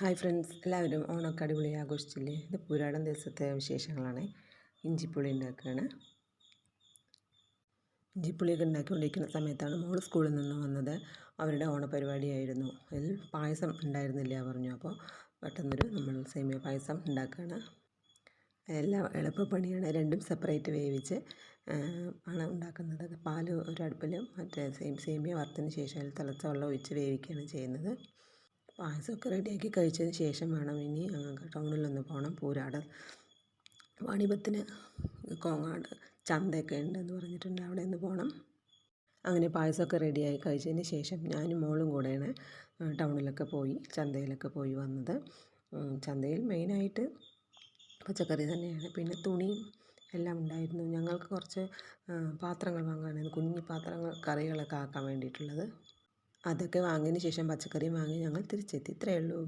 Hi friends എല്ലാവരും ഓണമൊക്കെ അടിപൊളി ആഘോഷിച്ചില്ലേ? ഇത് പുരാടൻ ദിവസത്തെ വിശേഷങ്ങളാണ്. ഇഞ്ചിപ്പുളി ഉണ്ടാക്കുകയാണ്. ഇഞ്ചിപ്പുളിയൊക്കെ ഉണ്ടാക്കിക്കൊണ്ടിരിക്കുന്ന സമയത്താണ് മോൾ സ്കൂളിൽ നിന്ന് വന്നത്. അവരുടെ ഓണപരിപാടിയായിരുന്നു. അതിൽ പായസം ഉണ്ടായിരുന്നില്ല പറഞ്ഞു. അപ്പോൾ പെട്ടെന്നൊരു നമ്മൾ സേമിയ പായസം ഉണ്ടാക്കുകയാണ്. എല്ലാം എളുപ്പപ്പണിയാണ്. രണ്ടും സെപ്പറേറ്റ് വേവിച്ച് ആണ് ഉണ്ടാക്കുന്നത്. പാൽ ഒരു മറ്റേ മറ്റേ സേമിയ വറുത്തതിന് ശേഷം അതിൽ തിളച്ച വെള്ളം ഒഴിച്ച് വേവിക്കുകയാണ് ചെയ്യുന്നത്. പായസമൊക്കെ റെഡിയാക്കി കഴിച്ചതിന് ശേഷം വേണം ഇനി ടൗണിലൊന്ന് പോകണം പൂരാട് വാണിഭത്തിന് കോങ്ങാട് ചന്തയൊക്കെ ഉണ്ടെന്ന് പറഞ്ഞിട്ടുണ്ട്. അവിടെ ഒന്ന് പോകണം അങ്ങനെ പായസമൊക്കെ റെഡിയായി കഴിച്ചതിന് ശേഷം ഞാനും മോളും കൂടെയാണ് ടൗണിലൊക്കെ പോയി ചന്തയിലൊക്കെ പോയി വന്നത്. ചന്തയിൽ മെയിനായിട്ട് പച്ചക്കറി തന്നെയാണ്. പിന്നെ തുണി എല്ലാം ഉണ്ടായിരുന്നു. ഞങ്ങൾക്ക് കുറച്ച് പാത്രങ്ങൾ വാങ്ങാനായിരുന്നു. കുഞ്ഞു പാത്രങ്ങൾ കറികളൊക്കെ ആക്കാൻ വേണ്ടിയിട്ടുള്ളത്. അതൊക്കെ വാങ്ങിയതിന് ശേഷം പച്ചക്കറിയും വാങ്ങി ഞങ്ങൾ തിരിച്ചെത്തി. ഇത്രയേ ഉള്ളൂ.